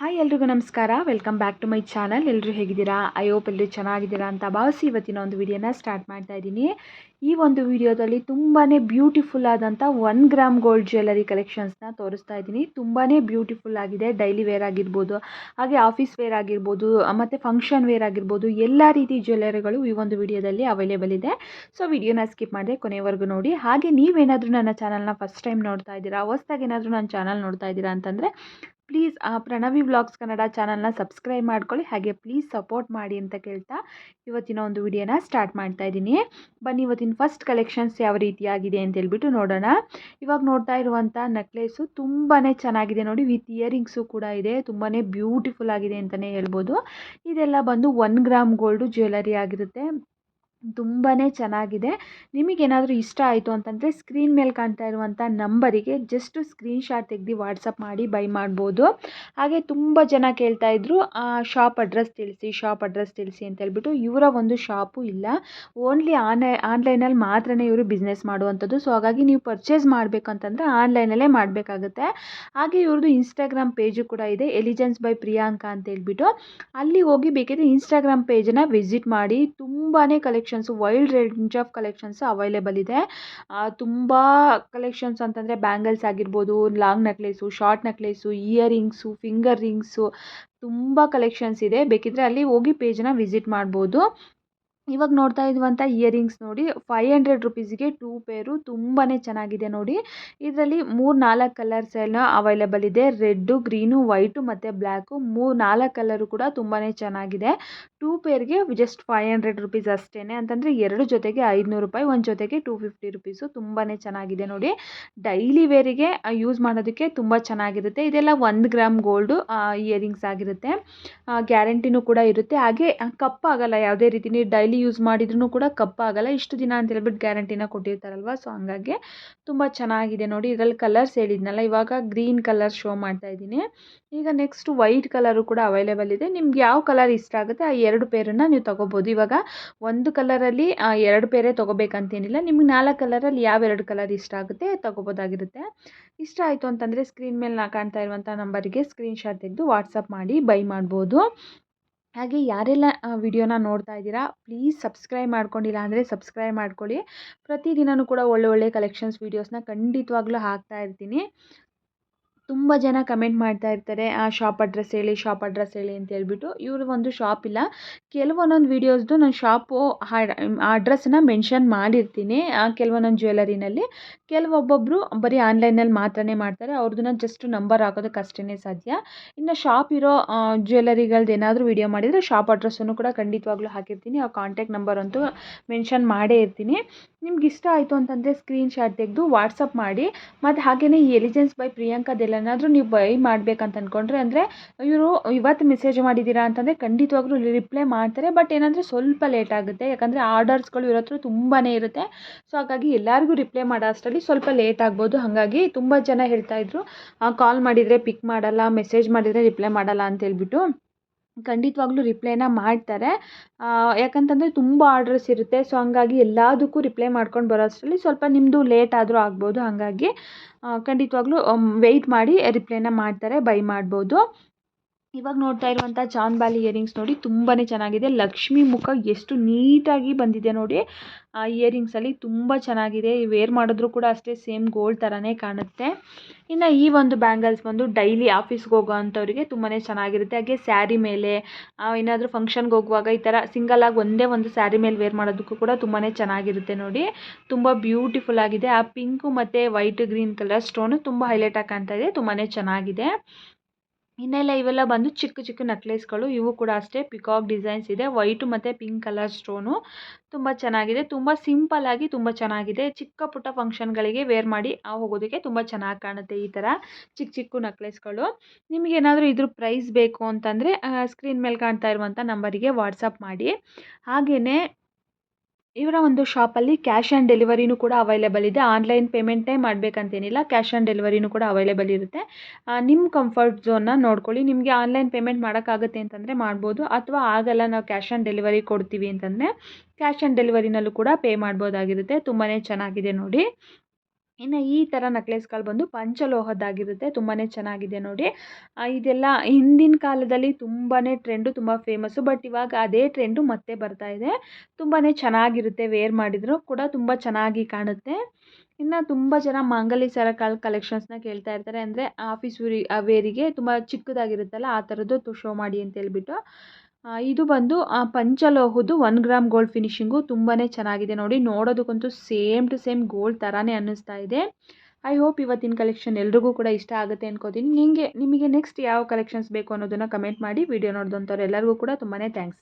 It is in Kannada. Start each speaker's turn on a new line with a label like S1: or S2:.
S1: ಹಾಯ್ ಎಲ್ರಿಗೂ ನಮಸ್ಕಾರ. Welcome back to my channel ಎಲ್ಲರೂ ಹೇಗಿದ್ದೀರಾ? ಐ ಹೋಪ್ ಎಲ್ಲರೂ ಚೆನ್ನಾಗಿದ್ದೀರಾ ಅಂತ ಭಾವಿಸಿ ಇವತ್ತಿನ ಒಂದು ವಿಡಿಯೋನ ಸ್ಟಾರ್ಟ್ ಮಾಡ್ತಾ ಇದ್ದೀನಿ. ಈ ಒಂದು ವಿಡಿಯೋದಲ್ಲಿ ತುಂಬಾ ಬ್ಯೂಟಿಫುಲ್ ಆದಂಥ ಒನ್ ಗ್ರಾಮ್ ಗೋಲ್ಡ್ ಜ್ಯುವೆಲರಿ ಕಲೆಕ್ಷನ್ಸ್ನ ತೋರಿಸ್ತಾ ಇದ್ದೀನಿ. ತುಂಬಾ ಬ್ಯೂಟಿಫುಲ್ ಆಗಿದೆ. ಡೈಲಿ ವೇರ್ ಆಗಿರ್ಬೋದು, ಹಾಗೆ ಆಫೀಸ್ ವೇರ್ ಆಗಿರ್ಬೋದು ಮತ್ತು ಫಂಕ್ಷನ್ ವೇರ್ ಆಗಿರ್ಬೋದು, ಎಲ್ಲ ರೀತಿ ಜ್ಯುವೆಲರಿಗಳು ಈ ಒಂದು ವಿಡಿಯೋದಲ್ಲಿ ಅವೈಲೇಬಲ್ ಇದೆ. ಸೊ ವಿಡಿಯೋನ ಸ್ಕಿಪ್ ಮಾಡಿದೆ ಕೊನೆವರೆಗೂ ನೋಡಿ. ಹಾಗೆ ನೀವೇನಾದರೂ ನನ್ನ ಚಾನಲ್ನ ಫಸ್ಟ್ ಟೈಮ್ ನೋಡ್ತಾ ಇದ್ದೀರಾ, ಹೊಸ್ದಾಗಿ ಏನಾದರೂ ನನ್ನ ಚಾನಲ್ ನೋಡ್ತಾ ಇದ್ದೀರಾ ಅಂತಂದರೆ ಪ್ಲೀಸ್ ಪ್ರಣವಿ ವ್ಲಾಗ್ಸ್ ಕನ್ನಡ ಚಾನಲ್ನ ಸಬ್ಸ್ಕ್ರೈಬ್ ಮಾಡ್ಕೊಳ್ಳಿ, ಹಾಗೆ ಪ್ಲೀಸ್ ಸಪೋರ್ಟ್ ಮಾಡಿ ಅಂತ ಕೇಳ್ತಾ ಇವತ್ತಿನ ಒಂದು ವಿಡಿಯೋನ ಸ್ಟಾರ್ಟ್ ಮಾಡ್ತಾ ಇದ್ದೀನಿ. ಬನ್ನಿ, ಇವತ್ತಿನ ಫಸ್ಟ್ ಕಲೆಕ್ಷನ್ಸ್ ಯಾವ ರೀತಿಯಾಗಿದೆ ಅಂತ ಹೇಳ್ಬಿಟ್ಟು ನೋಡೋಣ. ಇವಾಗ ನೋಡ್ತಾ ಇರುವಂಥ ನೆಕ್ಲೇಸು ತುಂಬಾ ಚೆನ್ನಾಗಿದೆ ನೋಡಿ, ವಿತ್ ಇಯರಿಂಗ್ಸು ಕೂಡ ಇದೆ ತುಂಬಾ ಬ್ಯೂಟಿಫುಲ್ ಆಗಿದೆ ಅಂತಲೇ ಹೇಳ್ಬೋದು. ಇದೆಲ್ಲ ಬಂದು ಒನ್ ಗ್ರಾಮ್ ಗೋಲ್ಡು ಜ್ಯುವೆಲರಿ ಆಗಿರುತ್ತೆ. ತುಂಬಾ ಚೆನ್ನಾಗಿದೆ. ನಿಮಗೇನಾದರೂ ಇಷ್ಟ ಆಯಿತು ಅಂತಂದರೆ ಸ್ಕ್ರೀನ್ ಮೇಲೆ ಕಾಣ್ತಾ ಇರುವಂಥ ನಂಬರಿಗೆ ಜಸ್ಟ್ ಸ್ಕ್ರೀನ್ಶಾಟ್ ತೆಗೆದು ವಾಟ್ಸಪ್ ಮಾಡಿ ಬೈ ಮಾಡ್ಬೋದು. ಹಾಗೆ ತುಂಬ ಜನ ಕೇಳ್ತಾ ಇದ್ರು ಶಾಪ್ ಅಡ್ರೆಸ್ ತಿಳಿಸಿ, ಶಾಪ್ ಅಡ್ರೆಸ್ ತಿಳಿಸಿ ಅಂತ ಹೇಳ್ಬಿಟ್ಟು ಇವರ ಒಂದು ಶಾಪು ಇಲ್ಲ. ಓನ್ಲಿ ಆನ್ಲೈ, ಆನ್ಲೈನಲ್ಲಿ ಮಾತ್ರನೇ ಇವರು ಬಿಸ್ನೆಸ್ ಮಾಡುವಂಥದ್ದು. ಸೊ, ಹಾಗಾಗಿ ನೀವು ಪರ್ಚೇಸ್ ಮಾಡಬೇಕಂತಂದರೆ ಆನ್ಲೈನಲ್ಲೇ ಮಾಡಬೇಕಾಗುತ್ತೆ. ಹಾಗೆ ಇವ್ರದ್ದು ಇನ್ಸ್ಟಾಗ್ರಾಮ್ ಪೇಜು ಕೂಡ ಇದೆ ಎಲಿಜೆನ್ಸ್ ಬೈ ಪ್ರಿಯಾಂಕಾ ಅಂತ ಹೇಳ್ಬಿಟ್ಟು. ಅಲ್ಲಿ ಹೋಗಿ ಬೇಕಿದ್ರೆ ಇನ್ಸ್ಟಾಗ್ರಾಮ್ ಪೇಜನ್ನು ವಿಸಿಟ್ ಮಾಡಿ ತುಂಬಾ collections wild range of collections available ಇದೆ. ತುಂಬ ಕಲೆಕ್ಷನ್ಸ್ ಅಂತಂದರೆ ಬ್ಯಾಂಗಲ್ಸ್ ಆಗಿರ್ಬೋದು long necklace short necklace earrings finger rings ತುಂಬ ಕಲೆಕ್ಷನ್ಸ್ ಇದೆ. ಬೇಕಿದ್ರೆ ಅಲ್ಲಿ ಹೋಗಿ ಪೇಜನ್ನ ವಿಸಿಟ್ ಮಾಡ್ಬೋದು. ಇವಾಗ ನೋಡ್ತಾ ಇದ್ದೀವಂತ ಇಯರಿಂಗ್ಸ್ ನೋಡಿ ಫೈವ್ ಹಂಡ್ರೆಡ್ ರುಪೀಸ್ಗೆ ಟೂ ಪೇರು ತುಂಬಾ ಚೆನ್ನಾಗಿದೆ ನೋಡಿ. ಇದರಲ್ಲಿ ಮೂರು ನಾಲ್ಕು ಕಲರ್ಸ್ ಎಲ್ಲ ಅವೈಲೇಬಲ್ ಇದೆ. ರೆಡ್ಡು ಗ್ರೀನು ವೈಟು ಮತ್ತು ಬ್ಲ್ಯಾಕು ಮೂರು ನಾಲ್ಕು ಕಲರು ಕೂಡ ತುಂಬಾ ಚೆನ್ನಾಗಿದೆ. ಟೂ ಪೇರ್ಗೆ ಜಸ್ಟ್ ಫೈವ್ ಹಂಡ್ರೆಡ್ ರುಪೀಸ್ ಅಷ್ಟೇ ಅಂತಂದರೆ ಎರಡು ಜೊತೆಗೆ ಐದುನೂರು ರೂಪಾಯಿ, ಒಂದು ಜೊತೆಗೆ ಟೂ ಫಿಫ್ಟಿ ರುಪೀಸು ತುಂಬಾ ಚೆನ್ನಾಗಿದೆ ನೋಡಿ. ಡೈಲಿ ವೇರಿಗೆ ಯೂಸ್ ಮಾಡೋದಕ್ಕೆ ತುಂಬ ಚೆನ್ನಾಗಿರುತ್ತೆ. ಇದೆಲ್ಲ ಒಂದು ಗ್ರಾಮ್ ಗೋಲ್ಡು ಇಯರಿಂಗ್ಸ್ ಆಗಿರುತ್ತೆ. ಗ್ಯಾರಂಟಿನೂ ಕೂಡ ಇರುತ್ತೆ. ಹಾಗೆ ಕಪ್ಪಾಗಲ್ಲ ಯಾವುದೇ ರೀತಿ ಡೈಲಿ ಯೂಸ್ ಮಾಡಿದ್ರೂ ಕೂಡ ಕಪ್ಪಾಗಲ್ಲ. ಇಷ್ಟು ದಿನ ಅಂತ ಹೇಳ್ಬಿಟ್ಟು ಗ್ಯಾರಂಟಿನ ಕೊಟ್ಟಿರ್ತಾರಲ್ವ? ಸೊ ಹಂಗಾಗಿ ತುಂಬ ಚೆನ್ನಾಗಿದೆ ನೋಡಿ. ಇದರಲ್ಲಿ ಕಲರ್ಸ್ ಹೇಳಿದ್ನಲ್ಲ, ಇವಾಗ ಗ್ರೀನ್ ಕಲರ್ ಶೋ ಮಾಡ್ತಾ ಇದ್ದೀನಿ. ಈಗ ನೆಕ್ಸ್ಟ್ ವೈಟ್ ಕಲರು ಕೂಡ ಅವೈಲೇಬಲ್ ಇದೆ. ನಿಮ್ಗೆ ಯಾವ ಕಲರ್ ಇಷ್ಟ ಆಗುತ್ತೆ, ಆ ಎರಡು ಪೇರನ್ನು ನೀವು ತೊಗೋಬೋದು. ಇವಾಗ ಒಂದು ಕಲರಲ್ಲಿ ಎರಡು ಪೇರೇ ತೊಗೋಬೇಕಂತೇನಿಲ್ಲ. ನಿಮ್ಗೆ ನಾಲ್ಕು ಕಲರಲ್ಲಿ ಯಾವ ಎರಡು ಕಲರ್ ಇಷ್ಟ ಆಗುತ್ತೆ ತೊಗೋಬೋದಾಗಿರುತ್ತೆ. ಇಷ್ಟ ಆಯಿತು ಅಂತಂದರೆ ಸ್ಕ್ರೀನ್ ಮೇಲೆ ನಾ ಕಾಣ್ತಾ ಇರುವಂಥ ನಂಬರಿಗೆ ಸ್ಕ್ರೀನ್ಶಾಟ್ ತೆಗೆದು ವಾಟ್ಸಪ್ ಮಾಡಿ ಬೈ ಮಾಡ್ಬೋದು. ಹಾಗೆ ಯಾರೆಲ್ಲ ವಿಡಿಯೋನ ನೋಡ್ತಾ ಇದ್ದೀರಾ, ಪ್ಲೀಸ್ ಸಬ್ಸ್ಕ್ರೈಬ್ ಮಾಡ್ಕೊಂಡಿಲ್ಲ ಅಂದರೆ ಸಬ್ಸ್ಕ್ರೈಬ್ ಮಾಡ್ಕೊಳ್ಳಿ. ಪ್ರತಿದಿನವೂ ಕೂಡ ಒಳ್ಳೆ ಒಳ್ಳೆ ಕಲೆಕ್ಷನ್ಸ್ ವೀಡಿಯೋಸ್ನ ಖಂಡಿತವಾಗ್ಲೂ ಹಾಕ್ತಾ ಇರ್ತೀನಿ. ತುಂಬ ಜನ ಕಮೆಂಟ್ ಮಾಡ್ತಾ ಇರ್ತಾರೆ, ಆ ಶಾಪ್ ಅಡ್ರೆಸ್ ಹೇಳಿ ಶಾಪ್ ಅಡ್ರೆಸ್ ಹೇಳಿ ಅಂತ ಹೇಳ್ಬಿಟ್ಟು. ಇವರು ಒಂದು ಶಾಪ್ ಇಲ್ಲ. ಕೆಲವೊಂದೊಂದು ವೀಡಿಯೋಸ್ದು ನಾನು ಶಾಪು ಆ ಅಡ್ರೆಸ್ಸನ್ನ ಮೆನ್ಷನ್ ಮಾಡಿರ್ತೀನಿ ಕೆಲವೊಂದೊಂದು ಜ್ಯುವೆಲರಿನಲ್ಲಿ ಕೆಲವೊಬ್ಬೊಬ್ಬರು ಬರೀ ಆನ್ಲೈನಲ್ಲಿ ಮಾತ್ರನೇ ಮಾಡ್ತಾರೆ. ಅವ್ರದ್ದನ್ನ ಜಸ್ಟ್ ನಂಬರ್ ಹಾಕೋದಕ್ಕೆ ಅಷ್ಟೇ ಸಾಧ್ಯ. ಇನ್ನು ಶಾಪ್ ಇರೋ ಜ್ಯುವೆಲರಿಗಳ್ದು ಏನಾದರೂ ವೀಡಿಯೋ ಮಾಡಿದರೆ ಶಾಪ್ ಅಡ್ರೆಸ್ಸನ್ನು ಕೂಡ ಖಂಡಿತವಾಗ್ಲೂ ಹಾಕಿರ್ತೀನಿ. ಆ ಕಾಂಟ್ಯಾಕ್ಟ್ ನಂಬರ್ ಅಂತೂ ಮೆನ್ಷನ್ ಮಾಡೇ ಇರ್ತೀನಿ. ನಿಮ್ಗೆ ಇಷ್ಟ ಆಯಿತು ಅಂತಂದರೆ ಸ್ಕ್ರೀನ್ಶಾಟ್ ತೆಗೆದು ವಾಟ್ಸಪ್ ಮಾಡಿ, ಮತ್ತು ಹಾಗೆಯೇ ಈ ಎಲಿಜೆನ್ಸ್ ಬೈ ಪ್ರಿಯಾಂಕದೆಲ್ಲನಾದರೂ ನೀವು ಬೈ ಮಾಡಬೇಕಂತ ಅಂದ್ಕೊಂಡ್ರೆ ಅಂದರೆ, ಇವರು ಇವತ್ತು ಮೆಸೇಜ್ ಮಾಡಿದ್ದೀರಾ ಅಂತಂದರೆ ಖಂಡಿತವಾಗ್ಲೂ ರಿಪ್ಲೈ ಮಾಡ್ತಾರೆ ಬಟ್ ಏನಂದರೆ ಸ್ವಲ್ಪ ಲೇಟ್ ಆಗುತ್ತೆ, ಯಾಕಂದರೆ ಆರ್ಡರ್ಸ್ಗಳು ಇರೋ ಹತ್ರ ತುಂಬಾ ಇರುತ್ತೆ. ಸೊ ಹಾಗಾಗಿ ಎಲ್ಲರಿಗೂ ರಿಪ್ಲೈ ಮಾಡೋ ಅಷ್ಟರಲ್ಲಿ ಸ್ವಲ್ಪ ಲೇಟ್ ಆಗ್ಬೋದು. ಹಾಗಾಗಿ ತುಂಬ ಜನ ಹೇಳ್ತಾಯಿದ್ರು ಕಾಲ್ ಮಾಡಿದರೆ ಪಿಕ್ ಮಾಡಲ್ಲ ಮೆಸೇಜ್ ಮಾಡಿದರೆ ರಿಪ್ಲೈ ಮಾಡಲ್ಲ ಅಂತ ಹೇಳ್ಬಿಟ್ಟು. ಖಂಡಿತವಾಗ್ಲೂ ರಿಪ್ಲೈನ ಮಾಡ್ತಾರೆ. ಯಾಕಂತಂದರೆ ತುಂಬ ಆರ್ಡರ್ಸ್ ಇರುತ್ತೆ. ಸೊ ಹಂಗಾಗಿ ಎಲ್ಲದಕ್ಕೂ ರಿಪ್ಲೈ ಮಾಡ್ಕೊಂಡು ಬರೋ ಅಷ್ಟರಲ್ಲಿ ಸ್ವಲ್ಪ ನಿಮ್ಮದು ಲೇಟ್ ಆದರೂ ಆಗ್ಬೋದು. ಹಾಗಾಗಿ ಖಂಡಿತವಾಗ್ಲೂ ವೆಯ್ಟ್ ಮಾಡಿ ರಿಪ್ಲೈನ ಮಾಡ್ತಾರೆ ಬೈ ಮಾಡ್ಬೋದು. ಇವಾಗ ನೋಡ್ತಾ ಇರುವಂಥ ಚಾಂದ್ಬಾಲಿ ಇಯರಿಂಗ್ಸ್ ನೋಡಿ ತುಂಬಾ ಚೆನ್ನಾಗಿದೆ. ಲಕ್ಷ್ಮಿ ಮುಖ ಎಷ್ಟು ನೀಟಾಗಿ ಬಂದಿದೆ ನೋಡಿ. ಆ ಇಯರಿಂಗ್ಸಲ್ಲಿ ತುಂಬ ಚೆನ್ನಾಗಿದೆ. ವೇರ್ ಮಾಡಿದ್ರು ಕೂಡ ಅಷ್ಟೇ ಸೇಮ್ ಗೋಲ್ಡ್ ಥರನೇ ಕಾಣುತ್ತೆ. ಇನ್ನು ಈ ಒಂದು ಬ್ಯಾಂಗಲ್ಸ್ ಬಂದು ಡೈಲಿ ಆಫೀಸ್ಗೆ ಹೋಗೋ ಅಂಥವ್ರಿಗೆ ತುಂಬಾ ಚೆನ್ನಾಗಿರುತ್ತೆ. ಹಾಗೆ ಸ್ಯಾರಿ ಮೇಲೆ ಏನಾದರೂ ಫಂಕ್ಷನ್ಗೆ ಹೋಗುವಾಗ ಈ ಥರ ಸಿಂಗಲಾಗಿ ಒಂದೇ ಒಂದು ಸ್ಯಾರಿ ಮೇಲೆ ವೇರ್ ಮಾಡೋದಕ್ಕೂ ಕೂಡ ತುಂಬಾ ಚೆನ್ನಾಗಿರುತ್ತೆ ನೋಡಿ. ತುಂಬ ಬ್ಯೂಟಿಫುಲ್ ಆಗಿದೆ. ಆ ಪಿಂಕು ಮತ್ತು ವೈಟ್ ಗ್ರೀನ್ ಕಲರ್ ಸ್ಟೋನು ತುಂಬ ಹೈಲೈಟಾಗಿ ಕಾಣ್ತಾ ಇದೆ. ತುಂಬಾ ಚೆನ್ನಾಗಿದೆ. ಇನ್ನೆಲ್ಲ ಇವೆಲ್ಲ ಬಂದು ಚಿಕ್ಕ ಚಿಕ್ಕ ನೆಕ್ಲೆಸ್ಗಳು ಇವು ಕೂಡ ಅಷ್ಟೇ. ಪಿಕಾಕ್ ಡಿಸೈನ್ಸ್ ಇದೆ. ವೈಟು ಮತ್ತು ಪಿಂಕ್ ಕಲರ್ ಸ್ಟೋನು ತುಂಬ ಚೆನ್ನಾಗಿದೆ. ತುಂಬ ಸಿಂಪಲ್ ಆಗಿ ತುಂಬ ಚೆನ್ನಾಗಿದೆ. ಚಿಕ್ಕ ಪುಟ್ಟ ಫಂಕ್ಷನ್ಗಳಿಗೆ ವೇರ್ ಮಾಡಿ ಆ ಹೋಗೋದಕ್ಕೆ ತುಂಬ ಚೆನ್ನಾಗಿ ಕಾಣುತ್ತೆ ಈ ಥರ ಚಿಕ್ಕ ಚಿಕ್ಕ ನೆಕ್ಲೆಸ್ಗಳು ನಿಮಗೇನಾದರೂ ಇದ್ರ ಪ್ರೈಸ್ ಬೇಕು ಅಂತಂದರೆ ಸ್ಕ್ರೀನ್ ಮೇಲೆ ಕಾಣ್ತಾ ಇರುವಂಥ ನಂಬರಿಗೆ ವಾಟ್ಸಪ್ ಮಾಡಿ. ಹಾಗೆಯೇ ಇವರ ಒಂದು ಶಾಪಲ್ಲಿ ಕ್ಯಾಶ್ ಆನ್ ಡೆಲಿವರಿನೂ ಕೂಡ ಅವೈಲೇಬಲ್ ಇದೆ. ಆನ್ಲೈನ್ ಪೇಮೆಂಟೇ ಮಾಡಬೇಕಂತೇನಿಲ್ಲ, ಕ್ಯಾಶ್ ಆನ್ ಡೆಲಿವರಿನೂ ಕೂಡ ಅವೈಲೇಬಲ್ ಇರುತ್ತೆ. ನಿಮ್ಮ ಕಂಫರ್ಟ್ ಝೋನ್ನ ನೋಡ್ಕೊಳ್ಳಿ. ನಿಮಗೆ ಆನ್ಲೈನ್ ಪೇಮೆಂಟ್ ಮಾಡೋಕ್ಕಾಗುತ್ತೆ ಅಂತಂದರೆ ಮಾಡ್ಬೋದು. ಅಥವಾ ಆಗಲ್ಲ, ನಾವು ಕ್ಯಾಶ್ ಆನ್ ಡೆಲಿವರಿ ಕೊಡ್ತೀವಿ ಅಂತಂದರೆ, ಕ್ಯಾಶ್ ಆನ್ ಡೆಲಿವರಿನಲ್ಲೂ ಕೂಡ ಪೇ ಮಾಡ್ಬೋದಾಗಿರುತ್ತೆ. ತುಂಬಾ ಚೆನ್ನಾಗಿದೆ ನೋಡಿ. ಇನ್ನು ಈ ಥರ ನಕ್ಲೆಸ್ಗಳು ಬಂದು ಪಂಚಲೋಹದ್ದಾಗಿರುತ್ತೆ ತುಂಬಾ ಚೆನ್ನಾಗಿದೆ ನೋಡಿ. ಇದೆಲ್ಲ ಹಿಂದಿನ ಕಾಲದಲ್ಲಿ ತುಂಬಾ ಟ್ರೆಂಡು ತುಂಬ ಫೇಮಸ್ಸು ಬಟ್ ಇವಾಗ ಅದೇ ಟ್ರೆಂಡು ಮತ್ತೆ ಬರ್ತಾ ಇದೆ. ತುಂಬಾ ಚೆನ್ನಾಗಿರುತ್ತೆ ವೇರ್ ಮಾಡಿದ್ರು ಕೂಡ, ತುಂಬ ಚೆನ್ನಾಗಿ ಕಾಣುತ್ತೆ. ಇನ್ನು ತುಂಬ ಜನ ಮಾಂಗಲ್ಯ ಸರ ಕಲ್ ಕಲೆಕ್ಷನ್ಸ್ನ ಕೇಳ್ತಾ ಇರ್ತಾರೆ, ಅಂದರೆ ಆಫೀಸ್ ವೇರಿ ವೇರಿಗೆ ತುಂಬ ಚಿಕ್ಕದಾಗಿರುತ್ತಲ್ಲ, ಆ ಥರದ್ದು ಶೋ ಮಾಡಿ ಅಂತ ಹೇಳ್ಬಿಟ್ಟು. ಇದು ಬಂದು ಆ, ಪಂಚಲೋಹದ್ದು ಒನ್ ಗ್ರಾಮ್ ಗೋಲ್ಡ್ ಫಿನಿಶಿಂಗು ತುಂಬಾ ಚೆನ್ನಾಗಿದೆ ನೋಡಿ. ನೋಡೋದಕ್ಕಂತೂ ಸೇಮ್ ಟು ಸೇಮ್ ಗೋಲ್ಡ್ ಥರನೇ ಅನ್ನಿಸ್ತಾ ಇದೆ. ಐ ಹೋಪ್ ಇವತ್ತಿನ ಕಲೆಕ್ಷನ್ ಎಲ್ರಿಗೂ ಕೂಡ ಇಷ್ಟ ಆಗುತ್ತೆ ಅನ್ಕೋತೀನಿ. ನಿಮಗೆ ನಿಮಗೆ ನೆಕ್ಸ್ಟ್ ಯಾವ ಕಲೆಕ್ಷನ್ಸ್ ಬೇಕು ಅನ್ನೋದನ್ನು ಕಮೆಂಟ್ ಮಾಡಿ. ವಿಡಿಯೋ ನೋಡಿದಂಥವ್ರು ಎಲ್ಲರಿಗೂ ಕೂಡ ತುಂಬಾ ಥ್ಯಾಂಕ್ಸ್